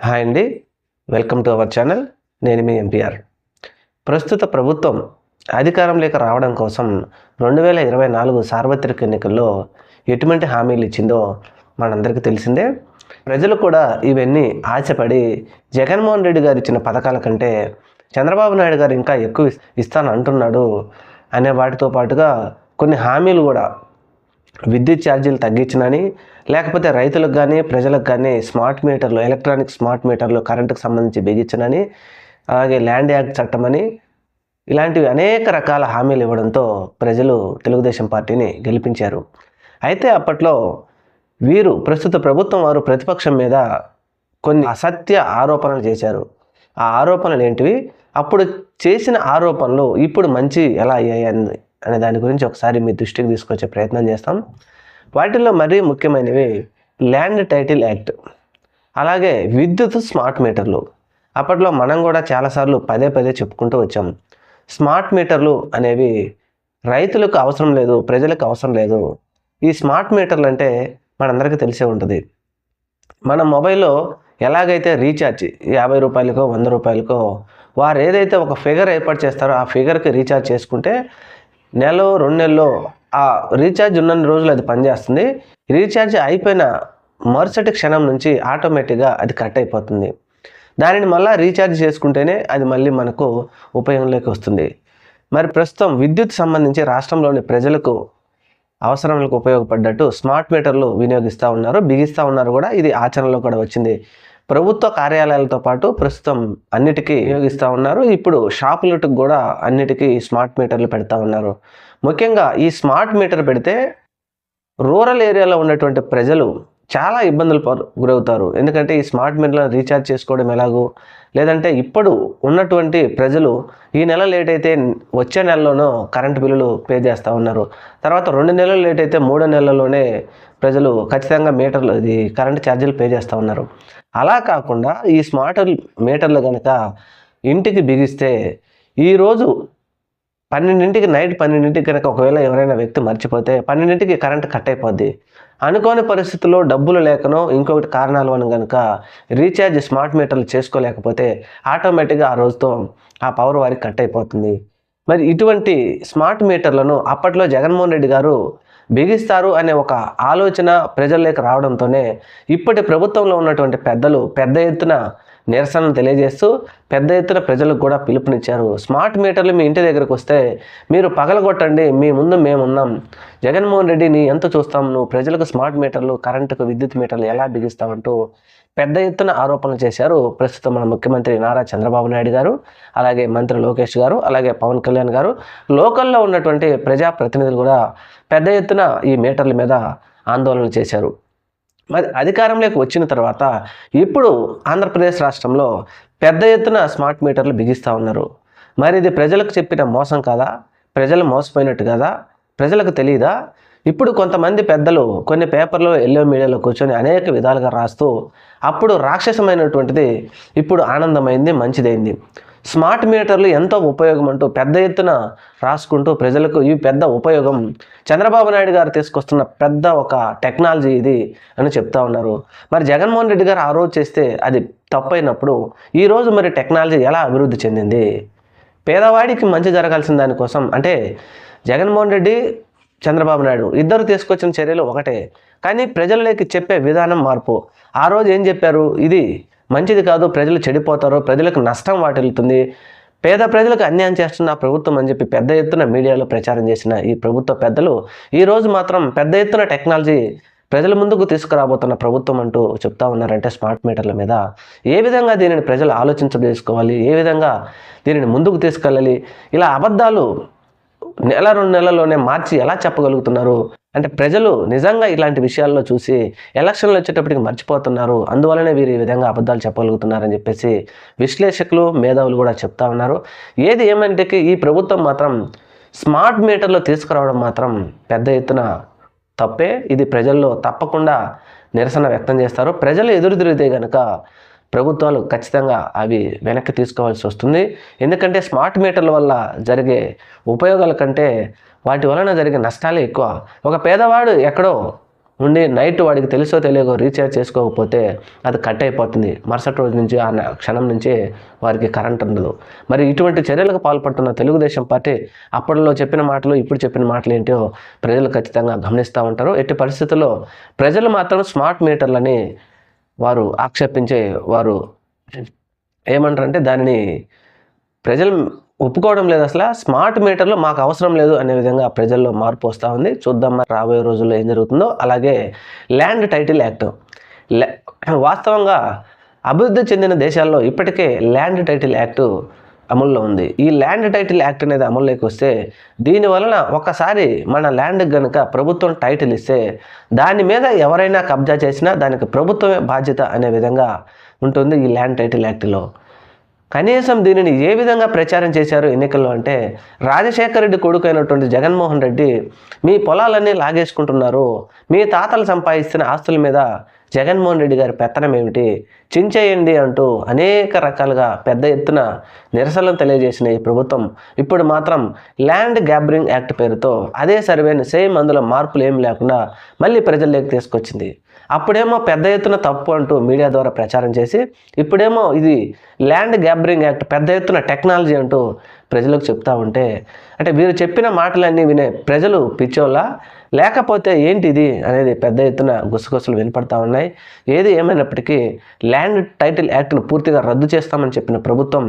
Hi అండి. Welcome to our channel నేను మీ MPR ప్రస్తుత ప్రభుత్వం అధికారంలోకి రావడం కోసం రెండు వేల ఇరవై నాలుగు సార్వత్రిక ఎన్నికల్లో ఎటువంటి హామీలు ఇచ్చిందో మనందరికీ తెలిసిందే. ప్రజలు కూడా ఇవన్నీ ఆశపడి జగన్మోహన్ రెడ్డి గారు ఇచ్చిన పథకాల కంటే చంద్రబాబు నాయుడు గారు ఇంకా ఎక్కువ ఇస్తాను అంటున్నాడు అనే వాటితో పాటుగా కొన్ని హామీలు కూడా విద్యుత్ ఛార్జీలు తగ్గించినని లేకపోతే రైతులకు కానీ ప్రజలకు కానీ స్మార్ట్ మీటర్లు ఎలక్ట్రానిక్ స్మార్ట్ మీటర్లు కరెంటుకు సంబంధించి బిగించనని అలాగే ల్యాండ్ యాక్ట్ చట్టమని ఇలాంటివి అనేక రకాల హామీలు ఇవ్వడంతో ప్రజలు తెలుగుదేశం పార్టీని గెలిపించారు. అయితే అప్పట్లో వీరు ప్రస్తుత ప్రభుత్వం వారు ప్రతిపక్షం మీద కొన్ని అసత్య ఆరోపణలు చేశారు. ఆ ఆరోపణలు ఏంటివి అప్పుడు చేసిన ఆరోపణలు ఇప్పుడు మంచి ఎలా అయ్యాయి అనే దాని గురించి ఒకసారి మీ దృష్టికి తీసుకొచ్చే ప్రయత్నం చేస్తాం. వాటిల్లో మరీ ముఖ్యమైనవి ల్యాండ్ టైటిల్ యాక్ట్ అలాగే విద్యుత్ స్మార్ట్ మీటర్లు. అప్పట్లో మనం కూడా చాలాసార్లు పదే పదే చెప్పుకుంటూ వచ్చాం. స్మార్ట్ మీటర్లు అనేవి రైతులకు అవసరం లేదు ప్రజలకు అవసరం లేదు. ఈ స్మార్ట్ మీటర్లు అంటే మనందరికీ తెలిసే ఉంటుంది. మన మొబైల్లో ఎలాగైతే రీఛార్జ్ యాభై రూపాయలకో వంద రూపాయలకో వారు ఏదైతే ఒక ఫిగర్ ఏర్పాటు చేస్తారో ఆ ఫిగర్కి రీఛార్జ్ చేసుకుంటే నెల రెండు నెలలో ఆ రీఛార్జ్ ఉన్న రోజులు అది పనిచేస్తుంది. రీఛార్జ్ అయిపోయిన మరుసటి క్షణం నుంచి ఆటోమేటిక్గా అది కట్ అయిపోతుంది. దానిని మళ్ళీ రీఛార్జ్ చేసుకుంటేనే అది మళ్ళీ మనకు ఉపయోగంలోకి వస్తుంది. మరి ప్రస్తుతం విద్యుత్ సంబంధించి రాష్ట్రంలోని ప్రజలకు అవసరాలకు ఉపయోగపడ్డట్టు స్మార్ట్ మీటర్లు వినియోగిస్తూ ఉన్నారు బిగిస్తూ ఉన్నారు కూడా. ఇది ఆచరణలో కూడా వచ్చింది. ప్రభుత్వ కార్యాలయాలతో పాటు ప్రస్తుతం అన్నిటికీ వినియోగిస్తూ ఉన్నారు. ఇప్పుడు షాపులకు కూడా అన్నిటికీ స్మార్ట్ మీటర్లు పెడతా ఉన్నారు. ముఖ్యంగా ఈ స్మార్ట్ మీటర్ పెడితే రూరల్ ఏరియాలో ఉన్నటువంటి ప్రజలు చాలా ఇబ్బందులు గురవుతారు. ఎందుకంటే ఈ స్మార్ట్ మీటర్లను రీఛార్జ్ చేసుకోవడం ఎలాగో లేదంటే ఇప్పుడు ఉన్నటువంటి ప్రజలు ఈ నెల లేట్ అయితే వచ్చే నెలలోనూ కరెంటు బిల్లులు పే చేస్తూ ఉన్నారు. తర్వాత రెండు నెలలు లేట్ అయితే మూడో నెలల్లోనే ప్రజలు ఖచ్చితంగా మీటర్లు ఇది కరెంటు ఛార్జీలు పే చేస్తూ ఉన్నారు. అలా కాకుండా ఈ స్మార్ట్ మీటర్లు కనుక ఇంటికి బిగిస్తే ఈరోజు పన్నెండింటికి నైట్ పన్నెండింటికి కనుక ఒకవేళ ఎవరైనా వ్యక్తి మర్చిపోతే పన్నెండింటికి కరెంట్ కట్ అయిపోద్ది. అనుకోని పరిస్థితుల్లో డబ్బులు లేకనో ఇంకొకటి కారణాలు అని కనుక రీఛార్జ్ స్మార్ట్ మీటర్లు చేసుకోలేకపోతే ఆటోమేటిక్గా ఆ రోజుతో ఆ పవర్ వారికి కట్ అయిపోతుంది. మరి ఇటువంటి స్మార్ట్ మీటర్లను అప్పట్లో జగన్మోహన్ రెడ్డి గారు బిగిస్తారు అనే ఒక ఆలోచన ప్రజల్లోకి రావడంతోనే ఇప్పటి ప్రభుత్వంలో ఉన్నటువంటి పెద్దలు పెద్ద ఎత్తున నిరసనలు తెలియజేస్తూ పెద్ద ఎత్తున ప్రజలకు కూడా పిలుపునిచ్చారు. స్మార్ట్ మీటర్లు మీ ఇంటి దగ్గరకు వస్తే మీరు పగలగొట్టండి మీ ముందు మేమున్నాం. జగన్మోహన్ రెడ్డిని ఎంత చూస్తాం నువ్వు? ప్రజలకు స్మార్ట్ మీటర్లు కరెంటుకు విద్యుత్ మీటర్లు ఎలా బిగిస్తావంటూ పెద్ద ఎత్తున ఆరోపణలు చేశారు ప్రస్తుతం మన ముఖ్యమంత్రి నారా చంద్రబాబు నాయుడు గారు అలాగే మంత్రి లోకేష్ గారు అలాగే పవన్ కళ్యాణ్ గారు. లోకల్లో ఉన్నటువంటి ప్రజాప్రతినిధులు కూడా పెద్ద ఎత్తున ఈ మీటర్ల మీద ఆందోళన చేశారు. మరి అధికారంలోకి వచ్చిన తర్వాత ఇప్పుడు ఆంధ్రప్రదేశ్ రాష్ట్రంలో పెద్ద ఎత్తున స్మార్ట్ మీటర్లు బిగిస్తూ ఉన్నారు. మరి ఇది ప్రజలకు చెప్పిన మోసం కాదా? ప్రజలు మోసపోయినట్టు కదా? ప్రజలకు తెలియదా ఇప్పుడు కొంతమంది పెద్దలు కొన్ని పేపర్లో ఎల్లో మీడియాలో కూర్చొని అనేక విధాలుగా రాస్తూ అప్పుడు రాక్షసమైనటువంటిది ఇప్పుడు ఆనందమైంది మంచిదైంది. స్మార్ట్ మీటర్లు ఎంతో ఉపయోగం అంటూ పెద్ద ఎత్తున రాసుకుంటూ ప్రజలకు ఈ పెద్ద ఉపయోగం చంద్రబాబు నాయుడు గారు తీసుకొస్తున్న పెద్ద ఒక టెక్నాలజీ ఇది అని చెప్తా ఉన్నారు. మరి జగన్మోహన్ రెడ్డి గారు ఆ రోజు చేస్తే అది తప్పైనప్పుడు ఈరోజు మరి టెక్నాలజీ ఎలా అభివృద్ధి చెందింది? పేదవాడికి మంచి జరగాల్సిన దానికోసం అంటే జగన్మోహన్ రెడ్డి చంద్రబాబు నాయుడు ఇద్దరు తీసుకొచ్చిన చర్యలు ఒకటే. కానీ ప్రజలకి చెప్పే విధానం మార్పు. ఆ రోజు ఏం చెప్పారు? ఇది మంచిది కాదు ప్రజలు చెడిపోతారు ప్రజలకు నష్టం వాటిల్లుతుంది. పేద ప్రజలకు అన్యాయం చేస్తున్న ప్రభుత్వం అని చెప్పి పెద్ద ఎత్తున మీడియాలో ప్రచారం చేసిన ఈ ప్రభుత్వ పెద్దలు ఈరోజు మాత్రం పెద్ద ఎత్తున టెక్నాలజీ ప్రజల ముందుకు తీసుకురాబోతున్న ప్రభుత్వం అంటూ చెప్తా ఉన్నారంటే స్మార్ట్ మీటర్ల మీద. ఏ విధంగా దీనిని ప్రజలు ఆలోచించదేసుకోవాలి ఏ విధంగా దీనిని ముందుకు తీసుకెళ్ళాలి? ఇలా అబద్ధాలు నెల రెండు నెలల్లోనే మార్చి ఎలా చెప్పగలుగుతున్నారు? అంటే ప్రజలు నిజంగా ఇలాంటి విషయాల్లో చూసి ఎలక్షన్లు వచ్చేటప్పటికి మర్చిపోతున్నారు. అందువలనే వీరు ఈ విధంగా అబద్ధాలు చెప్పగలుగుతున్నారని చెప్పేసి విశ్లేషకులు మేధావులు కూడా చెప్తా ఉన్నారు. ఏది ఏమంటే ఈ ప్రభుత్వం మాత్రం స్మార్ట్ మీటర్లో తీసుకురావడం మాత్రం పెద్ద ఎత్తున తప్పే. ఇది ప్రజల్లో తప్పకుండా నిరసన వ్యక్తం చేస్తారు. ప్రజలు ఎదురు తిరిగితే కనుక ప్రభుత్వాలు ఖచ్చితంగా అవి వెనక్కి తీసుకోవాల్సి వస్తుంది. ఎందుకంటే స్మార్ట్ మీటర్ల వల్ల జరిగే ఉపయోగాల కంటే వాటి వలన జరిగే నష్టాలే ఎక్కువ. ఒక పేదవాడు ఎక్కడో ఉండి నైట్ వాడికి తెలుసో తెలియకో రీఛార్జ్ చేసుకోకపోతే అది కట్ అయిపోతుంది. మరుసటి రోజు నుంచి ఆ క్షణం నుంచి వారికి కరెంట్ ఉండదు. మరి ఇటువంటి చర్యలకు పాల్పడుతున్న తెలుగుదేశం పార్టీ అప్పట్లో చెప్పిన మాటలు ఇప్పుడు చెప్పిన మాటలు ఏంటో ప్రజలు ఖచ్చితంగా గమనిస్తూ ఉంటారు. ఎట్టి పరిస్థితుల్లో ప్రజలు మాత్రం స్మార్ట్ మీటర్లని వారు ఆక్షేపించే వారు ఏమంటారంటే దానిని ప్రజలు ఒప్పుకోవడం లేదు అసలు. స్మార్ట్ మీటర్లు మాకు అవసరం లేదు అనే విధంగా ప్రజల్లో మార్పు వస్తూ ఉంది. చూద్దాం రాబోయే రోజుల్లో ఏం జరుగుతుందో. అలాగే ల్యాండ్ టైటిల్ యాక్ట్. ల్యా- వాస్తవంగా అభివృద్ధి చెందిన దేశాల్లో ఇప్పటికే ల్యాండ్ టైటిల్ యాక్టు అమల్లో ఉంది. ఈ ల్యాండ్ టైటిల్ యాక్ట్ అనేది అమల్లోకి వస్తే దీని వలన ఒకసారి మన ల్యాండ్ కనుక ప్రభుత్వం టైటిల్ ఇస్తే దాని మీద ఎవరైనా కబ్జా చేసినా దానికి ప్రభుత్వమే బాధ్యత అనే విధంగా ఉంటుంది ఈ ల్యాండ్ టైటిల్ యాక్ట్లో. కనీసం దీనిని ఏ విధంగా ప్రచారం చేశారు ఎన్నికల్లో అంటే రాజశేఖర రెడ్డి కొడుకైనటువంటి జగన్మోహన్ రెడ్డి మీ పొలాలన్నీ లాగేసుకుంటున్నారు మీ తాతలు సంపాదిస్తున్న ఆస్తుల మీద జగన్మోహన్ రెడ్డి గారి పెత్తనం ఏమిటి? చించేయండి అంటూ అనేక రకాలుగా పెద్ద ఎత్తున నిరసనలు తెలియజేసిన ఈ ప్రభుత్వం ఇప్పుడు మాత్రం ల్యాండ్ గ్యాబరింగ్ యాక్ట్ పేరుతో అదే సర్వేని సేమ్ అందులో మార్పులు ఏమి లేకుండా మళ్ళీ ప్రజల్లోకి తీసుకొచ్చింది. అప్పుడేమో పెద్ద ఎత్తున తప్పు అంటూ మీడియా ద్వారా ప్రచారం చేసి ఇప్పుడేమో ఇది ల్యాండ్ గ్యాబరింగ్ యాక్ట్ పెద్ద ఎత్తున టెక్నాలజీ అంటూ ప్రజలకు చెప్తా ఉంటే అంటే వీరు చెప్పిన మాటలన్నీ వినే ప్రజలు పిచ్చోళ్ళ? లేకపోతే ఏంటిది అనేది పెద్ద ఎత్తున గుసగుసలు వినపడతా ఉన్నాయి. ఏది ఏమైనప్పటికీ ల్యాండ్ టైటిల్ యాక్ట్ను పూర్తిగా రద్దు చేస్తామని చెప్పిన ప్రభుత్వం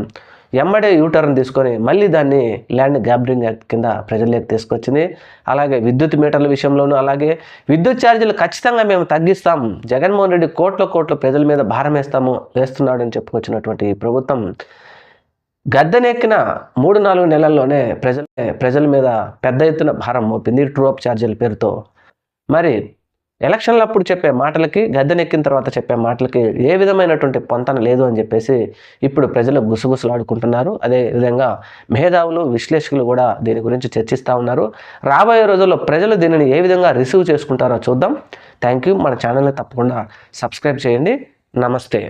ఎమ్మడే యూటర్న్ తీసుకొని మళ్ళీ దాన్ని ల్యాండ్ గ్యాబ్రింగ్ యాక్ట్ కింద ప్రజల్లోకి తీసుకొచ్చింది. అలాగే విద్యుత్ మీటర్ల విషయంలోనూ అలాగే విద్యుత్ ఛార్జీలు ఖచ్చితంగా మేము తగ్గిస్తాం. జగన్మోహన్ రెడ్డి కోట్ల కోట్ల ప్రజల మీద భారం వేస్తాము వేస్తున్నాడని చెప్పుకొచ్చినటువంటి ప్రభుత్వం గద్దెనెక్కిన మూడు నాలుగు నెలల్లోనే ప్రజల ప్రజల మీద పెద్ద ఎత్తున భారం మోపింది. ట్రూ అప్ ఛార్జీల పేరుతో. మరి ఎలక్షన్లు అప్పుడు చెప్పే మాటలకి గద్దెనెక్కిన తర్వాత చెప్పే మాటలకి ఏ విధమైనటువంటి పొంతన లేదు అని చెప్పేసి ఇప్పుడు ప్రజలు గుసగుసలాడుకుంటున్నారు. అదే విధంగా మేధావులు విశ్లేషకులు కూడా దీని గురించి చర్చిస్తూ ఉన్నారు. రాబోయే రోజుల్లో ప్రజలు దీనిని ఏ విధంగా రిసీవ్ చేసుకుంటారో చూద్దాం. థ్యాంక్ యూ మన ఛానల్ని తప్పకుండా సబ్స్క్రైబ్ చేయండి. నమస్తే.